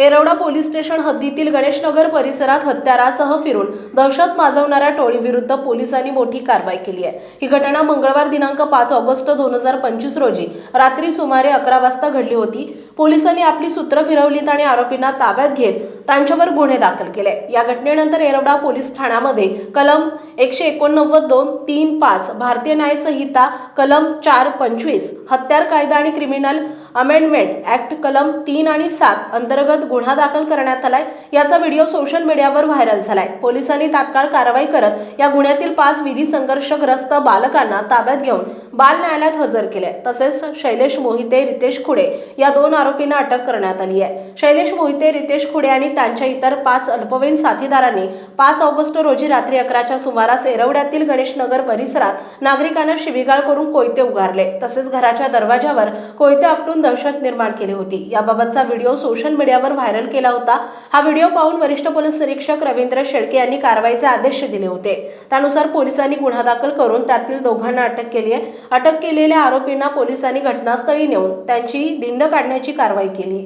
Yerwada police station हद्दीतील गणेशनगर परिसरात हत्यारासह फिरून दहशत माजवणाऱ्या टोळीविरुद्ध पोलिसांनी मोठी कारवाई केली आहे. ही घटना मंगळवार दिनांक पाच ऑगस्ट दोन हजार पंचवीस रोजी रात्री सुमारे अकरा वाजता घडली होती. पोलिसांनी आपली सूत्र फिरवलीत आणि आरोपींना ताब्यात घेत त्यांच्यावर गुन्हे दाखल केले. या घटनेनंतर येरवडा पोलीस ठाण्यामध्ये कलम एकशे एकोणनव्वद दोन तीन पाच भारतीय न्यायसंहिता कलम चार पंचवीस हत्यार कायदा आणि क्रिमिनल अमेंडमेंट ऍक्ट कलम तीन आणि सात अंतर्गत गुन्हा दाखल करण्यात आलाय. याचा व्हिडिओ सोशल मीडियावर व्हायरल झालाय. पोलिसांनी तात्काळ कारवाई करत या गुन्ह्यातील पाच विधी संघर्षग्रस्त बालकांना ताब्यात घेऊन बाल न्यायालयात हजर केले तसेच शैलेश मोहिते रितेश खुडे या दोन आरोपींना अटक करण्यात आली आहे. शैलेश मोहिते रितेश खुडे आणि त्यांच्या इतर पाच अल्पवयीन साथीदारांनी पाच ऑगस्ट रोजी रात्री अकराच्या सुमारास एरवड्यातील गणेशनगर परिसरात नागरिकांना शिबिगाळ करून कोयते उगारले तसेच घराच्या दरवाजावर कोयते आपटून दहशत निर्माण केली होती. याबाबतचा व्हिडिओ सोशल मीडियावर व्हायरल केला होता. हा व्हिडिओ पाहून वरिष्ठ पोलीस निरीक्षक रवींद्र शेळके यांनी कारवाईचे आदेश दिले होते. त्यानुसार पोलिसांनी गुन्हा दाखल करून त्यातील दोघांना अटक केली आहे. अटक केलेल्या आरोपींना पोलिसांनी घटनास्थळी नेऊन त्यांची दिंड काढण्याची कारवाई केली.